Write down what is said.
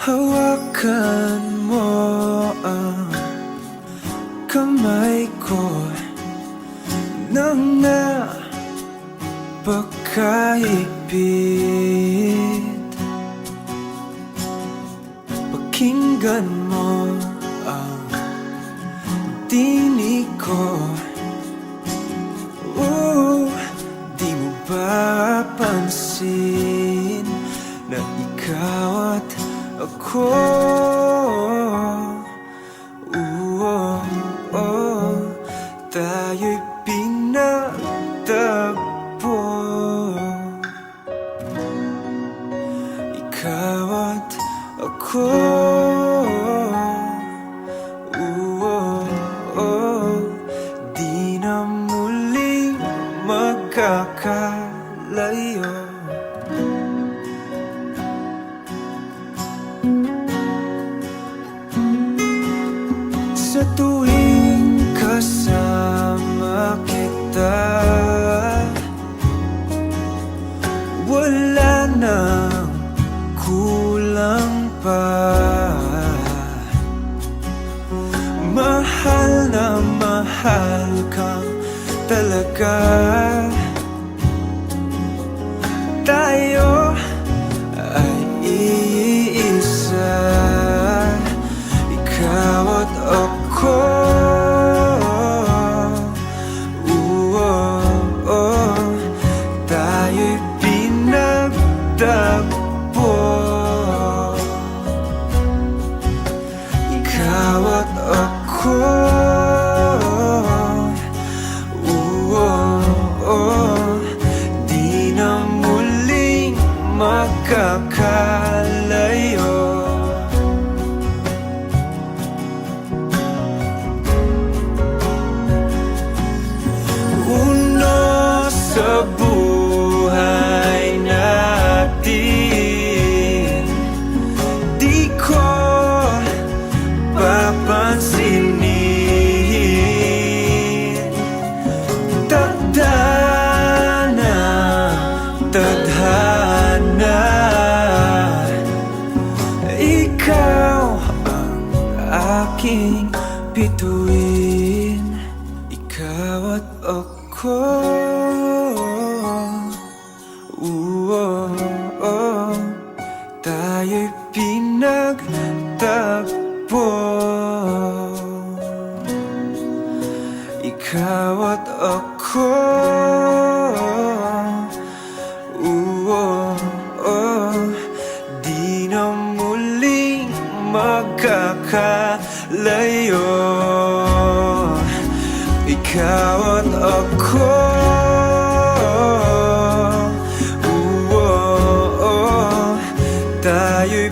Hawakan mo ang kamay ko. Nang napakaipit Pakinggan mo ang tinig ko. Di mo ba pansin Na ikaw at ako. Ooh, oh, oh, tayo'y pinagtagpo Ikaw at ako. Ooh, oh, oh, di Sa tuwing kasama kita. Wala nang kulang pa. Mahal na mahal kang talaga. Tayo magkakalayo. Uno sa buhay natin. Di ko papansinin Tadhana, tadhana aking bituin Ikaw at ako. Ooh, oh, oh. Pinagtagpo Ikaw at ako magkakalayo Ikaw at ako oh, oh. Tayo'y